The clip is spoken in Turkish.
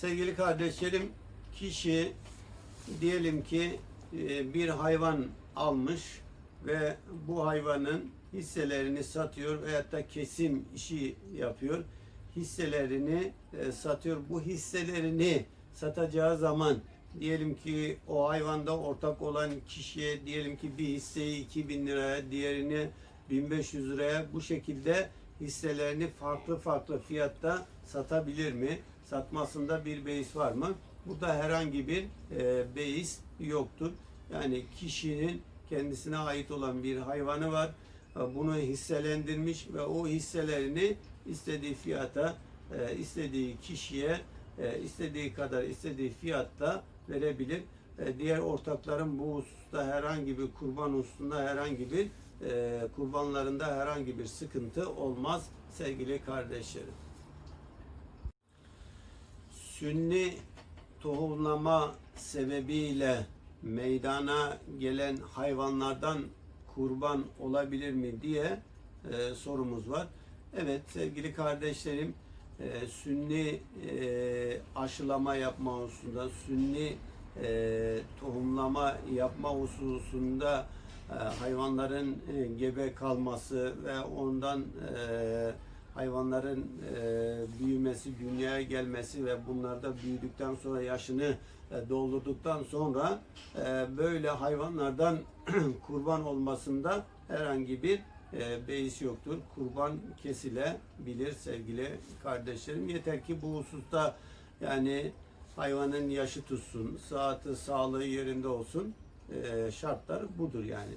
Sevgili kardeşlerim, kişi diyelim ki e, bir hayvan almış ve bu hayvanın hisselerini satıyor veyahut da kesim işi yapıyor. Hisselerini e, satıyor. Bu hisselerini satacağı zaman diyelim ki o hayvanda ortak olan kişiye diyelim ki bir hisseyi 2000 liraya, diğerini 1500 liraya bu şekilde hisselerini farklı farklı fiyatta satabilir mi? Satmasında bir beis var mı? Burada herhangi bir e, beis yoktur. Yani kişinin kendisine ait olan bir hayvanı var. E, Bunu hisselendirmiş ve o hisselerini istediği fiyata, e, istediği kişiye, e, istediği kadar istediği fiyatta verebilir. Diğer ortakların bu hususta herhangi bir kurban hususunda herhangi bir e, kurbanlarında herhangi bir sıkıntı olmaz sevgili kardeşlerim. Sünni tohumlama sebebiyle meydana gelen hayvanlardan kurban olabilir mi diye e, sorumuz var. Evet sevgili kardeşlerim e, sünni e, aşılama yapma hususunda, sünni e, tohumlama yapma hususunda hayvanların e, gebe kalması ve ondan e, hayvanların e, büyümesi, dünyaya gelmesi ve bunlar da büyüdükten sonra yaşını doldurduktan sonra böyle hayvanlardan kurban olmasında herhangi bir e, beis yoktur. Kurban kesilebilir sevgili kardeşlerim. Yeter ki bu hususta yani hayvanın yaşı tutsun, saati, sağlığı yerinde olsun. Şartlar budur yani.